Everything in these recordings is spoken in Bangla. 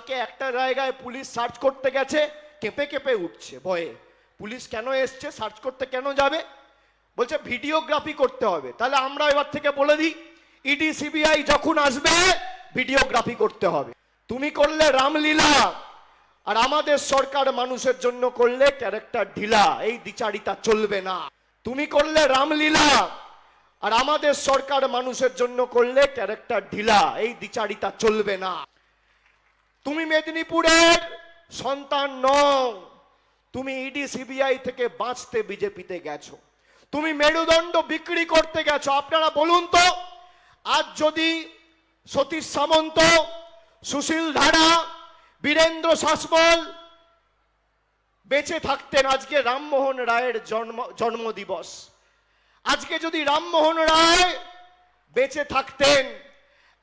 কালকে একটা জায়গায় পুলিশ সার্চ করতে গেছে, কেঁপে কেঁপে উঠছে, ভয়ে। পুলিশ কেন এসছে, সার্চ করতে কেন যাবে? বলছে, ভিডিওগ্রাফি করতে হবে। তাহলে আমরা এবার থেকে বলে দিই, ইডি, সিবিআই যখন আসবে, ভিডিওগ্রাফি করতে হবে। তুমি করলে রামলীলা, আর আমাদের সরকার মানুষের জন্য করলে ক্যারেক্টার ঢিলা, এই দ্বিচারিতা চলবে না। তুমি করলে রামলীলা, আর আমাদের সরকার মানুষের জন্য করলে ক্যারেক্টার ঢিলা, এই দ্বিচারিতা চলবে না। তুমি মেদিনীপুরের সন্তান নও। তুমি ইডি সিবিআই থেকে বাঁচতে বিজেপিতে গেছো। তুমি মেরুদণ্ড বিক্রি করতে গেছো। আপনারা বলুন তো, আজ যদি সতীশ সামন্ত, সুশীল ধারা, বীরেন্দ্র শাসমল বেঁচে থাকতেন, আজকে রামমোহন রায়ের জন্ম, জন্মদিবস। আজকে যদি রামমোহন রায় বেঁচে থাকতেন,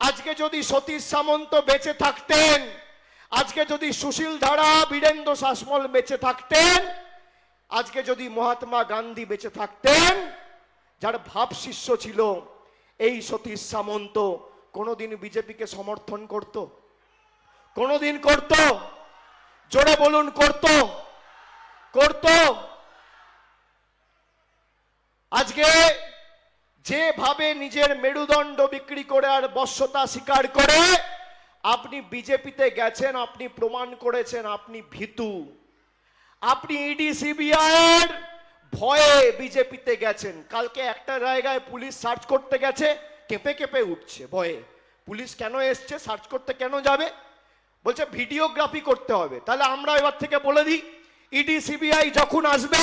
আজকে যদি সতীশ সামন্ত বেঁচে থাকতেন আজকে যদি সুশীল ধারা বীরেন্দ্র শাসমল বেঁচে থাকতেন, আজকে যদি মহাত্মা গান্ধী বেঁচে থাকতেন, যার ভাব শিষ্য ছিল, এই সতীশ সামন্ত কোনোদিন বিজেপিকে সমর্থন করত? কোনোদিন করত? জোরে বলুন, করত? করত? আজকে যেভাবে নিজের মেরুদণ্ড বিক্রি করে আর বশ্যতা স্বীকার করে আপনি বিজেপিতে গেছেন, আপনি প্রমাণ করেছেন, আপনি ভীতু। আপনি ইডি সিবিআইয়ের ভয়ে বিজেপিতে গেছেন। কালকে একটা জায়গায় পুলিশ সার্চ করতে গেছে, কেঁপে কেঁপে উঠছে ভয়ে। পুলিশ কেন এসছে, সার্চ করতে কেন যাবে? বলছে, ভিডিওগ্রাফি করতে হবে। তাহলে আমরা এবার থেকে বলে দিই ইডি সিবিআই যখন আসবে,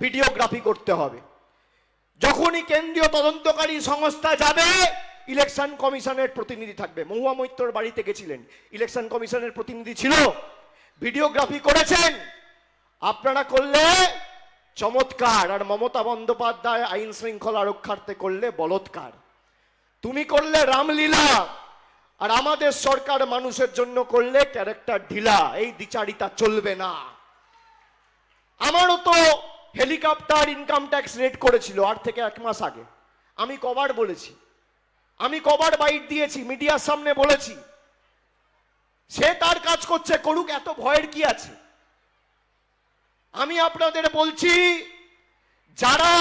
ভিডিওগ্রাফি করতে হবে। যখনই কেন্দ্রীয় তদন্তকারী সংস্থা যাবে ইলেকশন কমিশনের প্রতিনিধি থাকবে। মহুয়া মৈত্রর বাড়িতে গেছিলেন। ইলেকশন কমিশনের প্রতিনিধি ছিল। ভিডিওগ্রাফি করেছেন। আপনারা করলে চমৎকার। আর মমতা বন্দ্যোপাধ্যায় আইন শৃঙ্খলা রক্ষার্থে করলে বলৎকার। তুমি করলে রামলীলা। আর আমাদের সরকার মানুষের জন্য করলে ক্যারেক্টার ঢিলা। এই দ্বিচারিতা চলবে না। আমারও তো হেলিকপ্টার ইনকাম ট্যাক্স রেট করেছিল, আর থেকে এক মাস আগে। আমি কবার বলেছি। আমি কবার বাইট দিয়েছি, মিডিয়ার সামনে বলেছি। সে তার কাজ করছে, করুক, এত ভয়ের কি আছে? আমি আপনাদের বলছি, যারা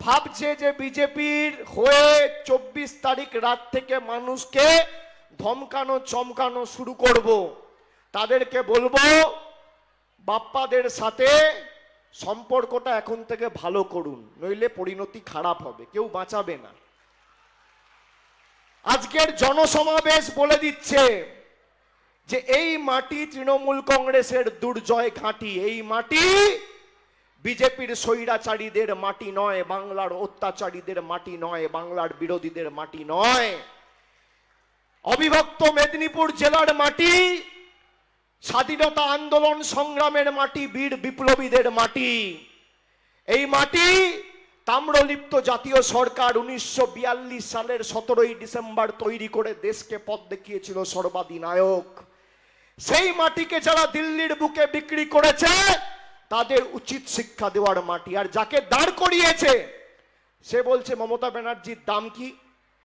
ভাবছে যে বিজেপির হয়ে চব্বিশ তারিখ রাত থেকে মানুষকে ধমকানো, চমকানো শুরু করব, তাদেরকে বলব, বাপ্পাদের সাথে সম্পর্কটা এখন থেকে ভালো করুন, নইলে পরিণতি খারাপ হবে, কেউ বাঁচাবে না। আজকের জনসমাবেশ বলে দিচ্ছে যে এই মাটি তৃণমূল কংগ্রেসের দুর্জয় ঘাঁটি। এই মাটি বিজেপির স্বৈরাচারীদের মাটি নয়, বাংলার অত্যাচারীদের মাটি নয়, বাংলার বিরোধীদের মাটি নয়। অবিভক্ত মেদিনীপুর জেলার মাটি, স্বাধীনতা আন্দোলন সংগ্রামের মাটি, বীর বিপ্লবীদের মাটি। এই মাটি তাম্রলিপ্ত জাতীয় সরকার উনিশশো বিয়াল্লিশ সালের সতেরোই ডিসেম্বর তৈরি করে দেশকে পথ দেখিয়েছিল সর্বাধিনায়ক। সেই মাটিকে যারা দিল্লির বুকে বিক্রি করেছে, তাদের উচিত শিক্ষা দেওয়ার মাটি। আর যাকে দাঁড় করিয়েছে, সে বলছে, মমতা ব্যানার্জির দাম কি?